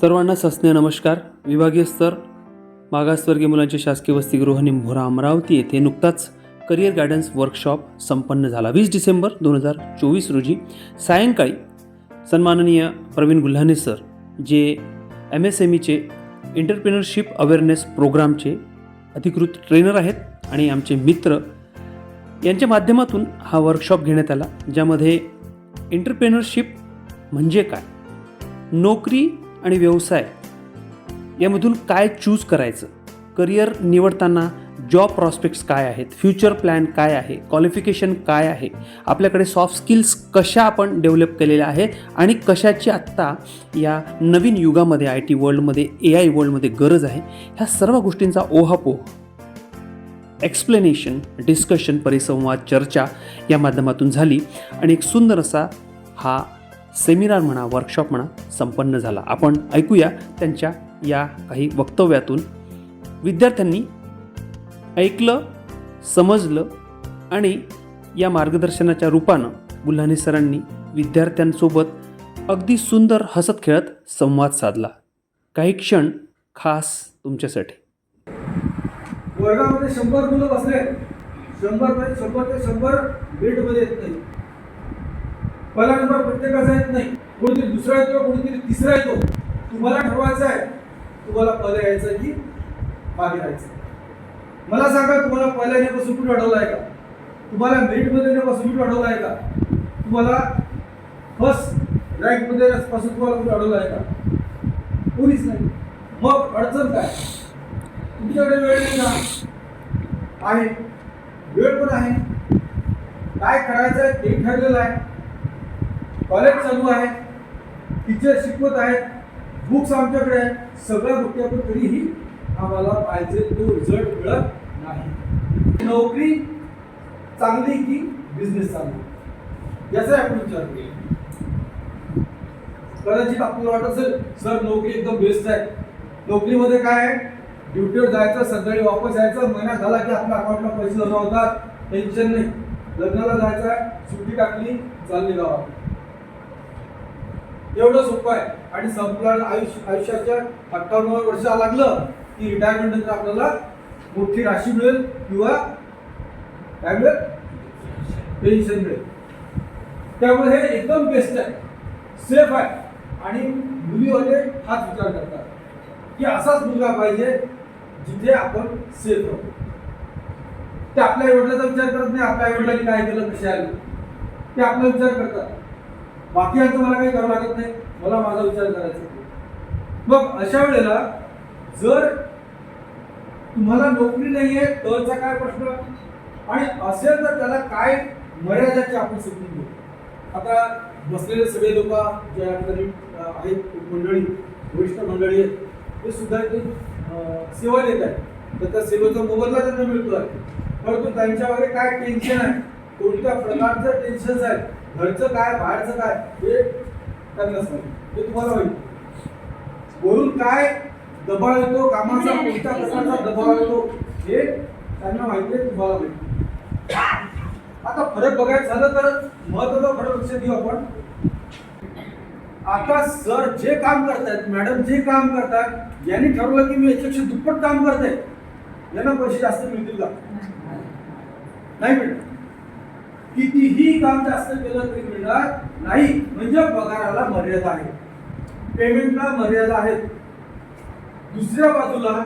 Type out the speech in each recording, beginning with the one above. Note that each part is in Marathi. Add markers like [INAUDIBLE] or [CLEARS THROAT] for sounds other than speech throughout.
सर्वांना सस्ने नमस्कार. विभागीय स्तर मागासवर्गीय मुलांचे शासकीय वसतिगृह निंभोरा अमरावती येथे नुकताच करिअर गायडन्स वर्कशॉप संपन्न झाला. वीस डिसेंबर दोन हजार चोवीस रोजी सायंकाळी सन्माननीय Praveen Gulhane sir J M S M ईचे entrepreneurship awareness प्रोग्रामचे अधिकृत ट्रेनर आहेत आणि आमचे मित्र यांच्या माध्यमातून हा वर्कशॉप घेण्यात आला ज्यामध्ये एंटरप्रेनरशिप म्हणजे काय? नोकरी आणि व्यवसाय यामधून काय चूज करायचं? करिअर निवडताना जॉब प्रॉस्पेक्ट्स काय आहेत? फ्युचर प्लॅन काय आहे? क्वालिफिकेशन काय आहे? आपल्याकडे सॉफ्ट स्किल्स कशा आपण डेव्हलप केलेल्या आहेत? आणि कशाची आत्ता या नवीन युगामध्ये आय टी वर्ल्डमध्ये ए आय वर्ल्डमध्ये गरज आहे? ह्या सर्व गोष्टींचा ओहापोह एक्सप्लेनेशन डिस्कशन परिसंवाद चर्चा या माध्यमातून झाली. आणि एक सुंदर असा हा सेमिनार म्हणा वर्कशॉप म्हणा संपन्न झाला. आपण ऐकूया त्यांच्या या काही वक्तव्यातून. विद्यार्थ्यांनी ऐकलं समजलं आणि या मार्गदर्शनाच्या रूपानं बुल्हाने सरांनी विद्यार्थ्यांसोबत अगदी सुंदर हसत खेळत संवाद साधला. काही क्षण खास तुमच्यासाठी. वर्गामध्ये शंभर मुलं बसले शंभर म्हणजे शंभर ते शंभर बेडमध्ये येत नाही पहिला नंबर प्रत्येकाचा येत नाही. कोणीतरी दुसरा येतो कोणीतरी तिसरा येतो. तुम्हाला ठरवायचं आहे. तुम्हाला पहिलं यायचं की मागे राहायचं. मला सांगा तुम्हाला पहिल्या येण्यापासून कुठे अडवलं आहे का? तुम्हाला मेरिटमध्ये येण्यापासून कुठे अडवलं आहे का? तुम्हाला फर्स्ट रँकमध्ये पासून तुम्हाला कुठे अडवलं आहे का? कोणीच नाही. मग अडचण काय? तुमच्याकडे वेळ नाही का आहे. वेळ पण आहे. काय करायचं आहे ते ठरलेलं आहे. कॉलेज चालू आहे. टीचर शिकवत आहेत. बुक्स आमच्याकडे आहेत. सगळ्या गोष्टी आपण तरीही आम्हाला पाहिजे तो रिझल्ट मिळत नाही. नोकरी चांगली की बिझनेस चांगली? याचा आपण विचार केला कदाचित आपल्याला वाटत असेल सर नोकरी एकदम बेस्ट आहे. नोकरीमध्ये काय आहे? ड्युटीवर जायचं सकाळी वापस यायचं महिना झाला की आपल्या अकाउंटला पैसे जमा होतात टेन्शन नाही. लग्नाला जायचं आहे सुट्टी टाकली चालली गावात एवढं सोपं आहे. आणि संपलं आयुष्य आयुष्याच्या अठ्ठावन्न वर्ष लागलं की रिटायरमेंट नंतर आपल्याला मोठी राशी मिळेल किंवा काय मिळेल? पेन्शन मिळेल. त्यामुळे हे एकदम बेस्ट आहे. सेफ आहे. आणि मुलीवाले हाच विचार करतात की असाच मुलगा पाहिजे जिथे आपण सेफ राहू. ते आपल्या आईवडिलाचा विचार करत नाही आपल्या आईवडिलांनी काय केलं कसे आले. ते आपला विचार करतात. बाकीयांचं मला काही करावं लागत नाही. मला माझा विचार करायचा मग अशा वेळेला जर तुम्हाला नोकरी नाहीये तरचा काय प्रश्न? आणि असेल तर त्याला काय मर्यादाची आपण समजून घेऊ आता बसलेले सगळे लोक ज्या ठिकाणी आहेत मंडळी वरिष्ठ मंडळी आहेत ते सुद्धा इथे सेवा देत आहेत. तर त्या सेवेचा मोबदला त्यांना मिळतो आहे परंतु त्यांच्यामध्ये काय टेन्शन आहे? कोणत्या प्रकारचं टेन्शन आहे घरचं काय बाहेरचं काय हे त्यांना सांग हे तुम्हाला माहिती. वरून काय दबाव येतो कामाचा कोणत्या प्रकारचा दबाव येतो हे त्यांना माहिती आहे तुम्हाला माहिती आता फरक बघायचं झालं तर महत्त्वाचा फरक लक्ष घेऊ आपण. आता सर जे काम करतायत मॅडम जे काम करतात यांनी ठरवलं की मी याच्यापेक्षा दुप्पट काम करते यांना पैसे जास्त मिळतील का? नाही मिळत. कितीही काम जास्त केलं तरी मिळणार नाही. म्हणजे पगाराला मर्यादा आहे. पेमेंटला मर्यादा आहेत. दुसऱ्या बाजूला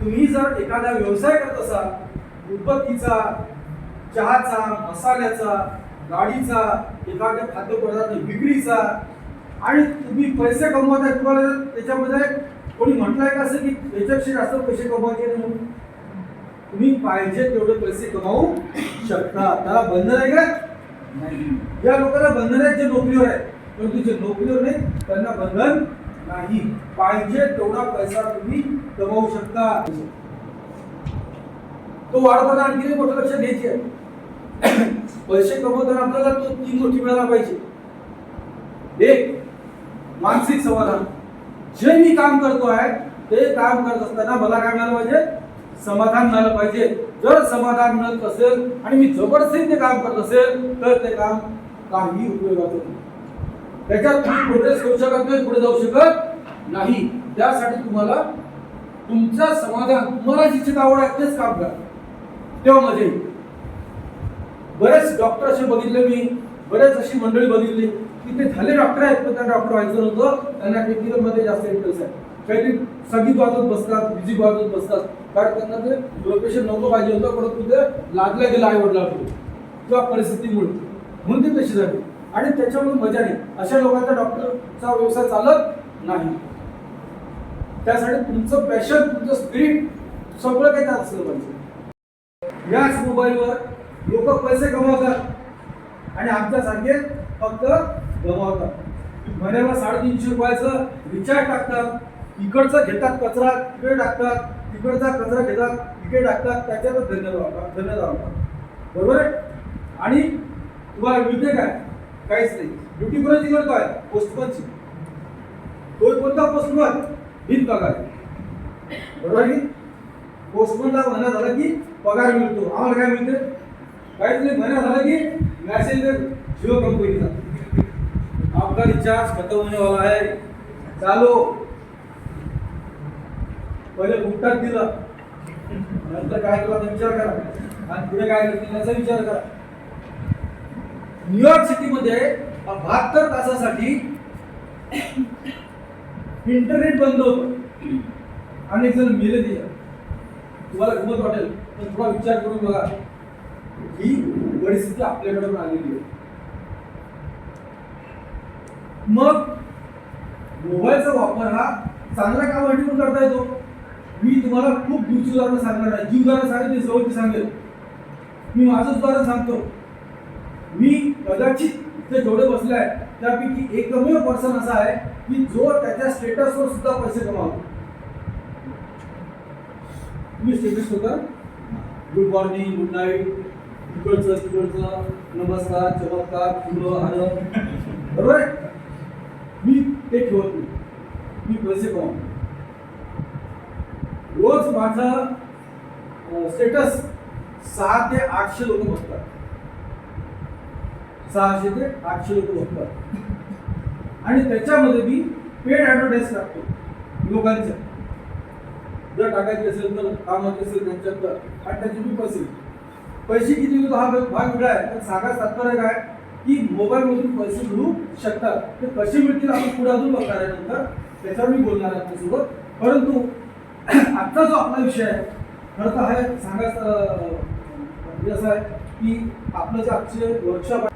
तुम्ही जर एखादा व्यवसाय करत असाल उत्पत्तीचा चहाचा मसाल्याचा गाडीचा एखाद्या खाद्यपदार्थ विक्रीचा आणि तुम्ही पैसे कमवत आहे तुम्हाला त्याच्यामध्ये कोणी म्हटलंय का असं की त्याच्यापेक्षा जास्त पैसे कमवायचे म्हणून तुम्ही पाहिजे तेवढे पैसे कमावू शकता. त्याला बंधन आहे का? नाही. या लोकांना बंधन आहेत जे नोकरीवर आहेत परंतु जे नोकरीवर नाही त्यांना बंधन नाही. पाहिजे तेवढा पैसा तुम्ही कमावू शकता. तो वाढवताना आणखी एक मोठं लक्षात घ्यायची आहे. पैसे कमवताना आपल्याला तो तीन गोष्टी मिळायला पाहिजे. एक मानसिक समाधान. जे मी काम करतो आहे ते काम करत असताना मला काय मिळालं पाहिजे? समाधान मिळालं पाहिजे. जर समाधान मिळत असेल आणि मी जबरदस्तीने ते काम करत असेल तर ते काम काही उपयोगाचं नाही. त्याच्यात तुम्ही प्रोग्रेस करू शकत नाही पुढे जाऊ शकत नाही. त्यासाठी तुम्हाला तुमचं समाधान तुम्हाला जिथे आवड आहे तेच काम करा. तेव्हा मजा येईल बरेच डॉक्टर असे बघितले मी बरेच अशी मंडळी बघितली की ते झाले डॉक्टर आहेत पण त्यांना डॉक्टर व्हायचं नव्हतं. त्यांना टेक्निकलमध्ये जास्त इंटरेस्ट आहे. काहीतरी संगीत वाजवत बसतात म्युझिक वाजवत बसतात. कारण त्यांना ते प्रोफेशन नव्हतं पाहिजे होतं परंतु ते लादल्या गेलं आई वडिलांकडून किंवा परिस्थितीमुळे. म्हणून ते तशी झाली. आणि त्याच्यामुळे मजा नाही. अशा लोकांचा डॉक्टरचा व्यवसाय चालत नाही. त्यासाठी तुमचं पॅशन तुमचं स्पिरिट सगळं काही त्यात असलं पाहिजे. याच मोबाईलवर लोक पैसे कमवतात आणि आमच्यासारखे फक्त गमावतात. महिन्याला साडेतीनशे रुपयाचं रिचार्ज टाकतात. इकडचा घेतात कचरा तिकडे टाकतात तिकडचा कचरा घेतात तिकडे टाकतात त्याच्यावर धन्यवाद धन्यवाद बरोबर आहे? आणि तुम्हाला मिळते काय? काहीच नाही. ड्युटी कोणाची काय पोस्टमनची तो कोणता पोस्टमन बिन पगार. बरोबर की? पोस्टमनला महिना झाला की पगार मिळतो. आम्हाला काय मिळते काहीच नाही. महिना झाला की मॅसेज जिओ कंपनीचा आपका रिचार्ज खतम होने वाला है चालो. पहिले गुप्तात दिलं. नंतर काय केलं? विचार करा. आणि पुढे काय करतील याचा विचार करा. न्यूयॉर्क सिटीमध्ये बहात्तर तासासाठी इंटरनेट बंद होतं. आणि जण मेले दिला तुम्हाला गमत वाटेल तर थोडा विचार करून बघा. ही परिस्थिती आपल्याकडे आलेली आहे. मग मोबाईलचा वापर हा चांगल्या कामासाठी पण करता येतो. मी तुम्हाला खूप दूरची उदाहरणं सांगणार आहे. जी उदाहरणं सांगितली जवळची सांगेल. मी माझं उदाहरण सांगतो. मी कदाचित इथे जेवढे बसले आहे त्यापैकी एकमेव पर्सन असा आहे की जो त्याच्या स्टेटसवर सुद्धा पैसे कमावतो. तुम्ही स्टेटस होता गुड मॉर्निंग गुड नाईट तिकडचं तिकडचं. नमस्कार चमत्कार फुलं हार बरोबर आहे? मी ते ठेवत नाही. मी पैसे कमावतो. रोज माझं स्टेटस सहा ते आठशे लोक बघतात सहाशे ते आठशे लोक बघतात आणि त्याच्यामध्ये मी पेड ॲडव्हर्टाईज टाकतो लोकांच्या जर टाकायची असेल तर कामाची असेल त्यांच्यात तर आणि त्याची मी पैसे पैसे किती होतो हा भाग वेगळा आहे. पण सागा तात्पर्य काय? की मोबाईलमधून पैसे मिळू शकतात. ते कसे मिळतील? आपण पुढे अजून बघणार आहे नंतर. त्याच्यावर मी बोलणार आहे आपल्यासोबत. परंतु [COUGHS] आजचा जो आपला विषय आहे खरं तर आहे सांगायचं म्हणजे असं आहे की आपलं जे आजचे वर्कशॉप आहे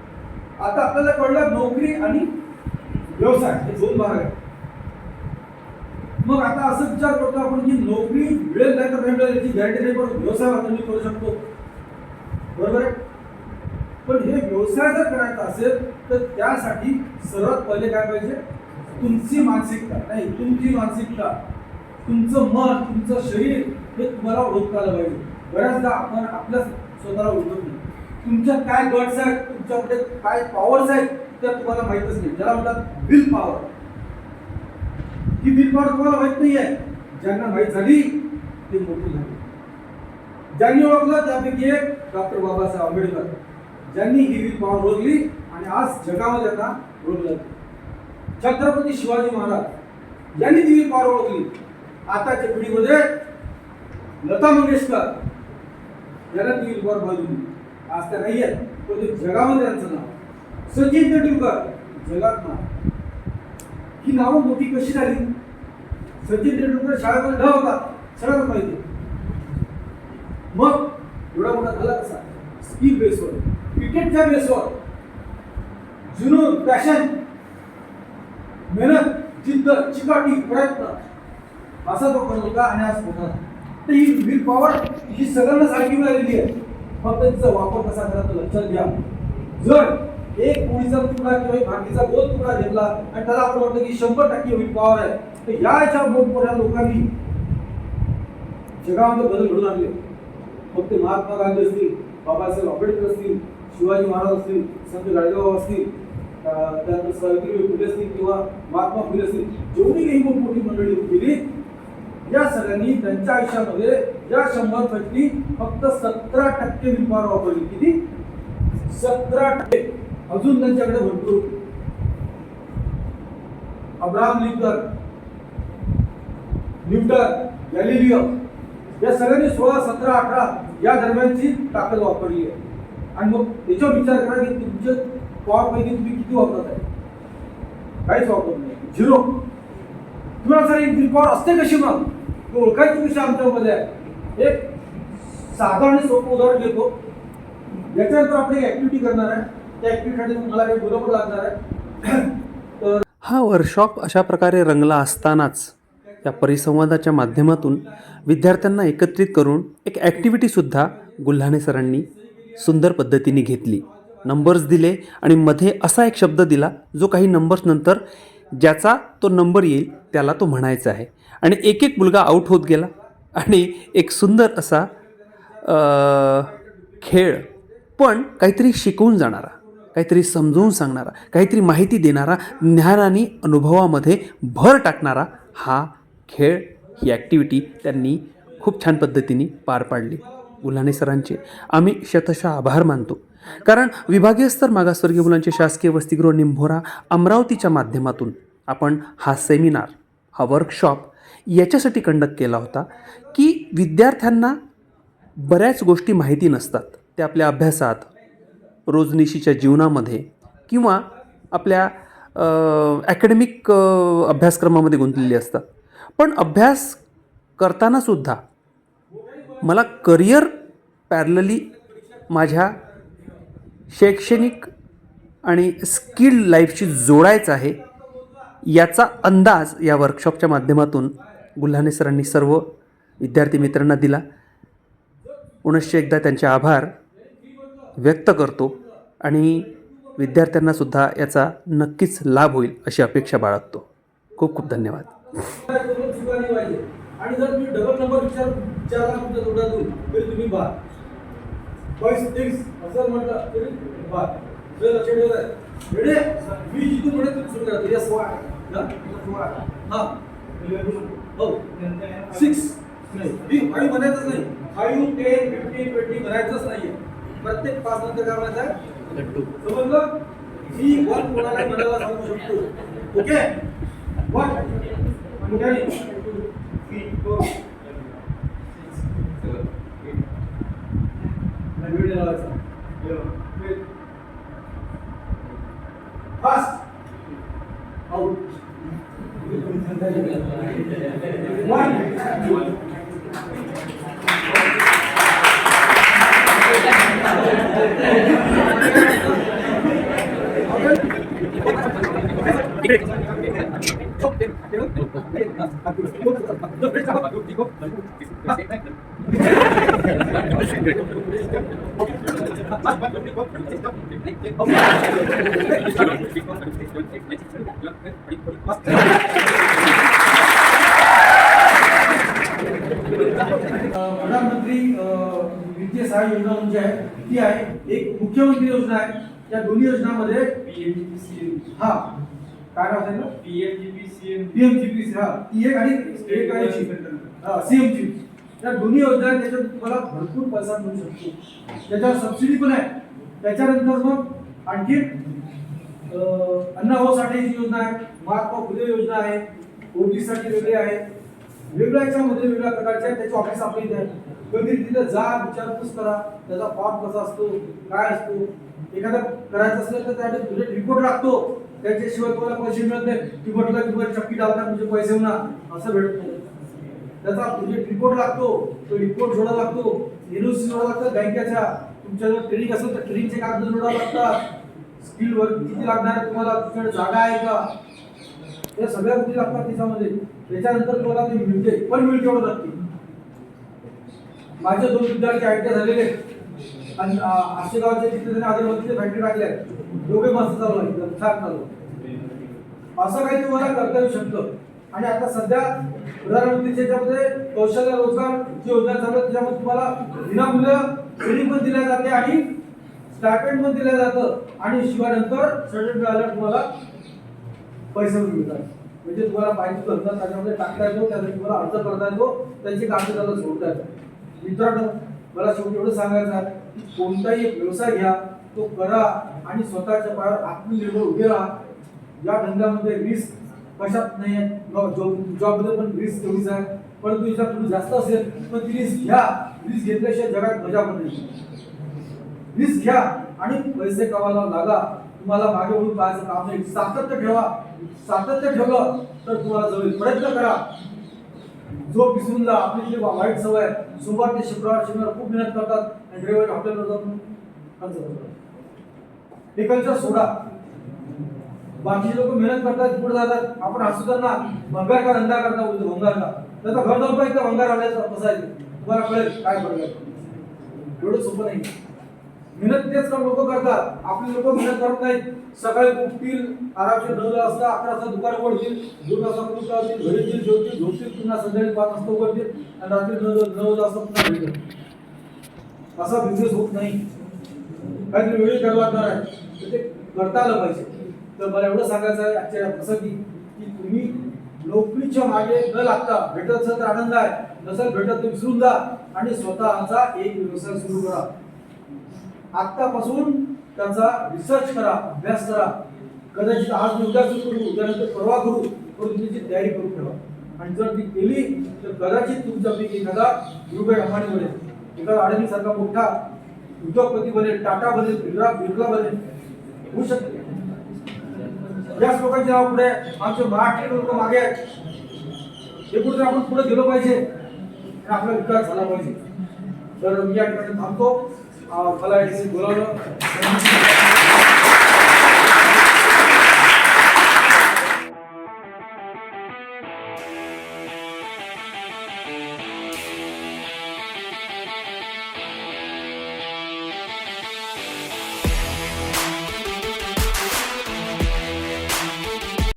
आता आपल्याला कळलं नोकरी आणि व्यवसाय हे दोन भाग आहेत. मग आता असं विचार करतो आपण की नोकरी मिळेल नाही तर नाही मिळेल याची गॅरंटी नाही पण व्यवसाय मात्र मी करू शकतो. बरोबर आहे? पण हे व्यवसाय जर करायचा असेल तर त्यासाठी सर्वात पहिले काय पाहिजे? तुमची मानसिकता. नाही तुमची मानसिकता. तुमचं मन तुमचं शरीर हे तुम्हाला ओळखता आलं पाहिजे. बऱ्याचदा आपण आपल्या स्वतःला ओळखत नाही. तुमच्या काय गट्स आहेत तुमच्याकडे काय पॉवर्स आहेत त्या तुम्हाला माहीतच नाही. ज्याला म्हणतात विल पॉवर ही विल पॉवर तुम्हाला माहीत नाही आहे ज्यांना माहीत झाली ते मोठी झाली. ज्यांनी ओळखलं त्यापैकी एक डॉक्टर बाबासाहेब आंबेडकर. ज्यांनी ही विल पॉवर ओळखली आणि आज जगामध्ये त्यांना ओळखलं. छत्रपती शिवाजी महाराज यांनी ती विल पॉवर ओळखली आताच्या पिढीमध्ये लता मंगेशकर यांना ती विल पॉवर आज त्या नाही आहेत पण ते जगामध्ये त्यांचं नाव सचिन तेंडुलकर जगात नाव ही नावं मोठी कशी झाली? सचिन तेंडुलकर शाळेमध्ये न होता सगळ्यांना माहिती मग एवढा मोठा झाला कसा? स्किल बेसवर क्रिकेटच्या बेसवर जुनून पॅशन मेहनत जिद्द चिकाटी प्रयत्न. असा तो मुलगा आणि आज मोठा तर ही विल पॉवर ही सगळ्यांना सारखी मिळालेली आहे. फक्त तिचा वापर कसा करायचा लक्षात घ्या. जर एक पोळीचा तुकडा किंवा एक भाकरीचा तुकडा घेतला आणि त्याला आपण म्हटलं की शंभर टक्के विल पॉवर आहे तर या याच्या मोठमोठ्या लोकांनी जगामध्ये बदल घडून आणले. फक्त ते महात्मा गांधी असतील बाबासाहेब आंबेडकर असतील शिवाजी महाराज असतील संत गाडगेबाबा असतील त्यानंतर सावित्रीबाई फुले असतील किंवा महात्मा फुले असतील जेवढी काही मोठमोठी मंडळी केली या सगळ्यांनी त्यांच्या आयुष्यामध्ये या शंभर पैकी फक्त सतरा टक्के विमार वापरली. किती? सतरा टक्के. अजून त्यांच्याकडे भरपूर. अब्राहम लिंकन न्यूटन गॅलिलिओ या सगळ्यांनी सोळा सतरा अठरा या दरम्यानची ताकद वापरली आहे. आणि मग त्याच्यावर विचार करा की तुमच्या पॉवरपैकी तुम्ही किती वापरत आहे? काहीच वापरत नाही. झिरो. तुम्हाला सर एक पॉवर असते कशी मग? ओळखायची विषय आमच्यामध्ये आहे. एक साधं आणि सोपं उदाहरण घेतो. याच्यानंतर आपण एक ऍक्टिव्हिटी करणार आहे. त्या ऍक्टिव्हिटीसाठी तुम्हाला काही बरोबर लागणार आहे. [CLEARS THROAT] तर हा वर्कशॉप अशा प्रकारे रंगला असतानाच या परिसंवादाच्या माध्यमातून विद्यार्थ्यांना एकत्रित करून एक ॲक्टिव्हिटीसुद्धा गुल्हाने सरांनी सुंदर पद्धतीने घेतली. नंबर्स दिले आणि मध्ये असा एक शब्द दिला जो काही नंबर्स नंतर ज्याचा तो नंबर येईल त्याला तो म्हणायचा आहे. आणि एक एक मुलगा आऊट होत गेला. आणि एक सुंदर असा खेळ पण काहीतरी शिकवून जाणारा काहीतरी समजवून सांगणारा काहीतरी माहिती देणारा ज्ञान आणि अनुभवामध्ये भर टाकणारा हा खेळ ही ॲक्टिव्हिटी त्यांनी खूप छान पद्धतीने पार पाडली. गुल्हाणे सरांचे. आम्ही शतशः आभार मानतो. कारण विभागीय स्तर मागासवर्गीय मुलांचे शासकीय वसतिगृह निंभोरा अमरावतीच्या माध्यमातून आपण हा सेमिनार हा वर्कशॉप याच्यासाठी कंडक्ट केला होता की विद्यार्थ्यांना बऱ्याच गोष्टी माहिती नसतात. त्या आपल्या अभ्यासात रोजनिशीच्या जीवनामध्ये किंवा आपल्या ॲकॅडमिक अभ्यासक्रमामध्ये गुंतलेली असतात. पण अभ्यास करतानासुद्धा मला करिअर पॅरलली माझ्या शैक्षणिक आणि स्किल लाईफशी जोडायचं आहे याचा अंदाज या वर्कशॉपच्या माध्यमातून गुल्हाने सरांनी सर्व विद्यार्थी मित्रांना दिला. पुनश्च एकदा त्यांचे आभार व्यक्त करतो आणि विद्यार्थ्यांनासुद्धा याचा नक्कीच लाभ होईल अशी अपेक्षा बाळगतो. खूप खूप धन्यवाद. आणि जर तुम्ही डबल नंबर विचार विचारला तुमच्या तोंडातून तरी तुम्ही बाद बाईस तेवीस असं म्हटलं तरी बाद जर लक्षात ठेवत रेडे मी जिथून म्हणत तुम्ही सुरू करा. या सोळा ना हा. सिक्स नाही मी फाईव्ह म्हणायचंच नाही. फाईव्ह टेन फिफ्टीन ट्वेंटी म्हणायचंच नाहीये. प्रत्येक पाच नंतर काय म्हणायचं? समजलं? मी वन कोणाला म्हणायला सांगू शकतो. Okay one four fast out one प्रधानमंत्री सहाय्य योजना म्हणजे आहे. ती आहे. एक मुख्यमंत्री योजना आहे. या दोन्ही योजनांमध्ये हा. काय नाव सांगितलं? पीएमजीपीसी हा. ती एक आणि एक आणि सीएमजी या दोन्ही योजना आहेत, त्याच्यात तुम्हाला भरपूर पैसा मिळू शकतो. त्याच्यावर सबसिडी पण आहे. त्याच्यानंतर मग आणखी अं, अण्णाभाऊ साठेची योजना आहे महात्मा फुले योजना आहे ओटी साठी वेगळे आहे. वेगळ्या याच्यामध्ये वेगळ्या प्रकारच्या त्याचे ऑफिस आपल्या इथे आहे. कधी तिथे जा विचारपूस करा त्याचा फॉर्म कसा असतो काय असतो एखादा करायचं असेल तर त्यासाठी तुझे रिपोर्ट लागतो. त्याच्याशिवाय तुम्हाला पैसे मिळत नाही ती म्हटलं की बरं चक्की टाकणार तुझे पैसे होणार. असं भेटत नाही. त्याचा तुझे रिपोर्ट लागतो. तो रिपोर्ट जोडा लागतो. एनओसी जोडा लागतात बँकेच्या तुमच्याजवळ ट्रेनिंग असेल तर ट्रेनिंगचे कागद जोडा लागतात. स्किल वर्क किती लागणार आहे तुम्हाला? तुमच्याकडे जागा आहे का? या सगळ्या गोष्टी लागतात त्याच्यामध्ये. त्याच्यानंतर तुम्हाला ते मिळते. पण मिळते एवढं नक्की. माझे दोन विद्यार्थी आय झालेले आणि अं, आशेगावचे तिथे त्यांनी अगरबत्तीचे फॅक्टरी टाकले दोघे मस्त चालू एकदम छान चालू असं काही तुम्हाला करता येऊ शकतं. आणि आता सध्या प्रधानमंत्रीच्या याच्यामध्ये कौशल्य रोजगार जी योजना चालू आहे त्याच्यामध्ये तुम्हाला विनामूल्य ट्रेनिंग पण दिल्या जाते आणि स्टार्टमेंट पण दिलं जातं. आणि शिवाय नंतर सर्टिफिकेट आल्यावर तुम्हाला पैसे पण मिळतात. म्हणजे तुम्हाला पाहिजे धंदा त्याच्यामध्ये टाकता येतो त्यासाठी तुम्हाला अर्ज करता येतो त्यांची कामे त्याला सोडता येतात मित्रांनो मला शेवटी एवढं सांगायचं आहे की कोणताही एक व्यवसाय घ्या तो करा आणि स्वतःच्या पायावर आत्मनिर्भर उभे राहा. या धंद्यामध्ये रिस्क कशात नाही आहे? जॉब जॉबमध्ये पण रिस्क तेवढीच आहे. परंतु याच्यात थोडी जास्त असेल पण ती रिस्क घ्या. रिस्क घेतल्याशिवाय जगात मजा पण नाही. रिस्क घ्या आणि पैसे कमायला लागा. तुम्हाला मागे म्हणून पाहायचं काम नाही. सातत्य ठेवा. सातत्य ठेवलं तर तुम्हाला जवळ प्रयत्न करा. जो विसरून जा आपली जी वाईट सवय आहे, सोमवार ते शुक्रवार शनिवार खूप मेहनत करतात आणि रविवारी हॉटेलवर जाऊन खर्च करतात हे कल्चर सोडा. बाकी लोक मेहनत करतात पुढे जातात. आपण हसू त्यांना भंगार का धंदा करता बोलतो भंगार का? त्याचा घर जाऊन पाहिजे भंगार आल्याचं बसायचं तुम्हाला कळेल काय फरक एवढं सोपं नाही. मेहनत तेच काम लोक करतात. आपली लोक मेहनत करत नाहीत. सकाळी उठतील आरामशीर नऊ वाजता अकरा वाजता दुकान उघडतील दोन वाजता पुढे असतील घरी येतील जेवतील झोपतील पुन्हा संध्याकाळी पाच वाजता उघडतील आणि रात्री नऊ नऊ वाजता पुन्हा घरी असा बिझनेस होत नाही. काहीतरी वेळी करावं लागणार आहे तर ते करता आलं पाहिजे. तर मला एवढं सांगायचं आहे आजच्या प्रसंगी की तुम्ही नोकरीच्या मागे न लागता भेटत असेल तर आनंद आहे. नसेल भेटत तर विसरून जा आणि स्वतःचा एक व्यवसाय सुरू करा. आत्तापासून त्याचा रिसर्च करा अभ्यास करा. कदाचित आज मी उद्या सुरू करू उद्यानंतर परवा करू करून त्याची तयारी करून ठेवा. आणि जर ती केली तर कदाचित तुमच्यापैकी एखादा रुपये अंबानी बनेल. एखादा अडाणी सारखा मोठा उद्योगपती बनेल टाटा बनेल बिर्ला बिर्ला बनेल होऊ शकते. याच लोकांचे नाव पुढे आमचे महाराष्ट्रीय लोक मागे आहेत. हे कुठे आपण पुढे गेलो पाहिजे? आपला विकास झाला पाहिजे. तर मी या ठिकाणी थांबतो. अं, मला याची बोलावलं